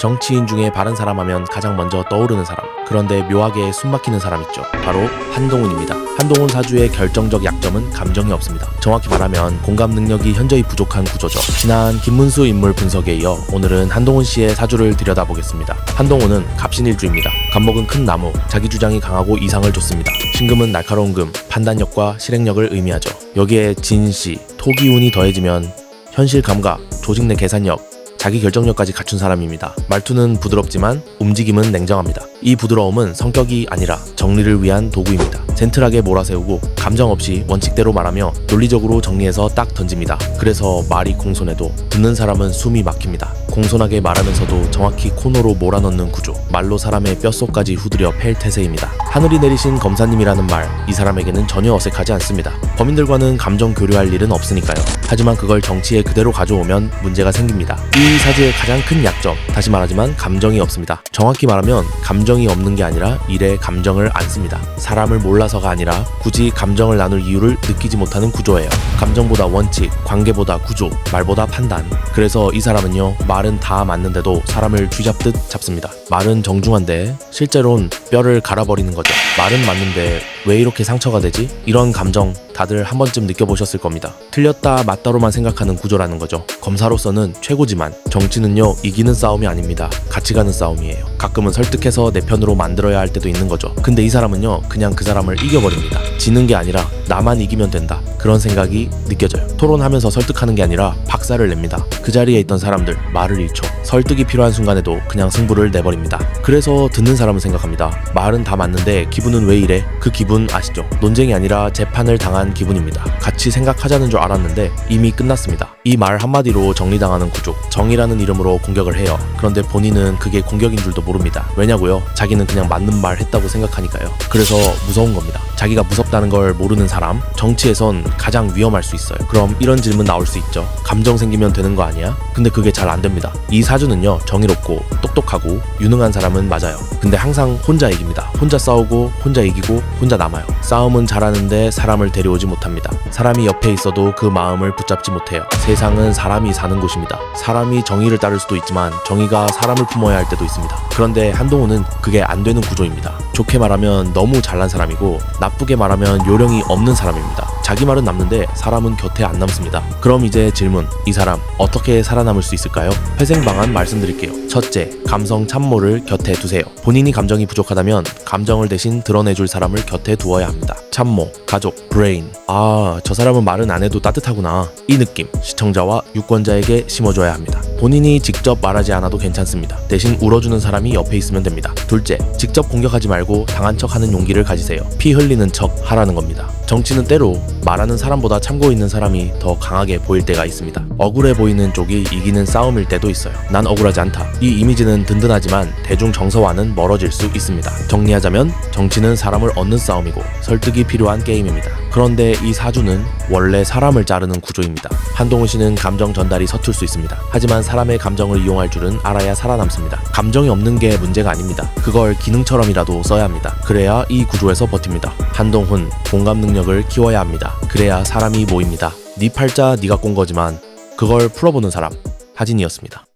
정치인 중에 바른 사람 하면 가장 먼저 떠오르는 사람. 그런데 묘하게 숨막히는 사람 있죠. 바로 한동훈입니다. 한동훈 사주의 결정적 약점은 감정이 없습니다. 정확히 말하면 공감 능력이 현저히 부족한 구조죠. 지난 김문수 인물 분석에 이어 오늘은 한동훈 씨의 사주를 들여다보겠습니다. 한동훈은 갑신일주입니다. 갑목은 큰 나무, 자기 주장이 강하고 이상을 줬습니다. 신금은 날카로운 금, 판단력과 실행력을 의미하죠. 여기에 진씨, 토기운이 더해지면 현실 감각, 조직 내 계산력, 자기 결정력까지 갖춘 사람입니다. 말투는 부드럽지만 움직임은 냉정합니다. 이 부드러움은 성격이 아니라 정리를 위한 도구입니다. 젠틀하게 몰아세우고 감정 없이 원칙대로 말하며 논리적으로 정리해서 딱 던집니다. 그래서 말이 공손해도 듣는 사람은 숨이 막힙니다. 공손하게 말하면서도 정확히 코너로 몰아넣는 구조. 말로 사람의 뼛속까지 후드려 팰 태세입니다. 하늘이 내리신 검사님이라는 말, 이 사람에게는 전혀 어색하지 않습니다. 범인들과는 감정 교류할 일은 없으니까요. 하지만 그걸 정치에 그대로 가져오면 문제가 생깁니다. 이 사주의 가장 큰 약점, 다시 말하지만 감정이 없습니다. 정확히 말하면 감정이 없는 게 아니라 일에 감정을 안 씁니다. 사람을 몰라서가 아니라 굳이 감 정을 나눌 이유를 느끼지 못하는 구조예요. 감정보다 원칙, 관계보다 구조, 말보다 판단. 그래서 이 사람은요, 말은 다 맞는데도 사람을 쥐잡듯 잡습니다. 말은 정중한데 실제론 뼈를 갈아버리는 거죠. 말은 맞는데 왜 이렇게 상처가 되지? 이런 감정 다들 한 번쯤 느껴보셨을 겁니다. 틀렸다 맞다로만 생각하는 구조라는 거죠. 검사로서는 최고지만 정치는요 이기는 싸움이 아닙니다. 같이 가는 싸움이에요. 가끔은 설득해서 내 편으로 만들어야 할 때도 있는 거죠. 근데 이 사람은요 그냥 그 사람을 이겨버립니다. 지는 게 아니라 나만 이기면 된다. 그런 생각이 느껴져요. 토론하면서 설득하는 게 아니라 박살을 냅니다. 그 자리에 있던 사람들 말을 잃죠. 설득이 필요한 순간에도 그냥 승부를 내버립니다. 그래서 듣는 사람은 생각합니다. 말은 다 맞는데 기분은 왜 이래? 그 기분 아시죠? 논쟁이 아니라 재판을 당한 기분입니다. 같이 생각하자는 줄 알았는데 이미 끝났습니다. 이 말 한마디로 정리당하는 구조. 정의라는 이름으로 공격을 해요. 그런데 본인은 그게 공격인 줄도 모릅니다. 왜냐고요? 자기는 그냥 맞는 말 했다고 생각하니까요. 그래서 무서운 겁니다. 자기가 무섭다는 걸 모르는 사람, 정치에선 가장 위험할 수 있어요. 그럼 이런 질문 나올 수 있죠. 감정 생기면 되는 거 아니야? 근데 그게 잘 안 됩니다. 이 사주는요, 정의롭고 똑똑하고 유능한 사람은 맞아요. 근데 항상 혼자 이깁니다. 혼자 싸우고 혼자 이기고 혼자 남아요. 싸움은 잘하는데 사람을 데려 오지 못합니다. 사람이 옆에 있어도 그 마음을 붙잡지 못해요. 세상은 사람이 사는 곳입니다. 사람이 정의를 따를 수도 있지만 정의가 사람을 품어야 할 때도 있습니다. 그런데 한동훈은 그게 안 되는 구조입니다. 좋게 말하면 너무 잘난 사람이고 나쁘게 말하면 요령이 없는 사람입니다. 자기 말은 남는데 사람은 곁에 안 남습니다. 그럼 이제 질문. 이 사람 어떻게 살아남을 수 있을까요? 회생 방안 말씀드릴게요. 첫째, 감성 참모를 곁에 두세요. 본인이 감정이 부족하다면 감정을 대신 드러내줄 사람을 곁에 두어야 합니다. 참모, 가족, 브레인. 아, 저 사람은 말은 안 해도 따뜻하구나. 이 느낌 시청자와 유권자에게 심어줘야 합니다. 본인이 직접 말하지 않아도 괜찮습니다. 대신 울어주는 사람이 옆에 있으면 됩니다. 둘째, 직접 공격하지 말고 당한 척 하는 용기를 가지세요. 피 흘리는 척 하라는 겁니다. 정치는 때로 말하는 사람보다 참고 있는 사람이 더 강하게 보일 때가 있습니다. 억울해 보이는 쪽이 이기는 싸움일 때도 있어요. 난 억울하지 않다. 이 이미지는 든든하지만 대중 정서와는 멀어질 수 있습니다. 정리하자면 정치는 사람을 얻는 싸움이고 설득이 필요한 게임입니다. 그런데 이 사주는 원래 사람을 자르는 구조입니다. 한동훈 씨는 감정 전달이 서툴 수 있습니다. 하지만 사람의 감정을 이용할 줄은 알아야 살아남습니다. 감정이 없는 게 문제가 아닙니다. 그걸 기능처럼이라도 써야 합니다. 그래야 이 구조에서 버팁니다. 한동훈 공감 능력을 키워야 합니다. 그래야 사람이 모입니다. 네 팔자 네가 꼰 거지만 그걸 풀어보는 사람 하진이었습니다.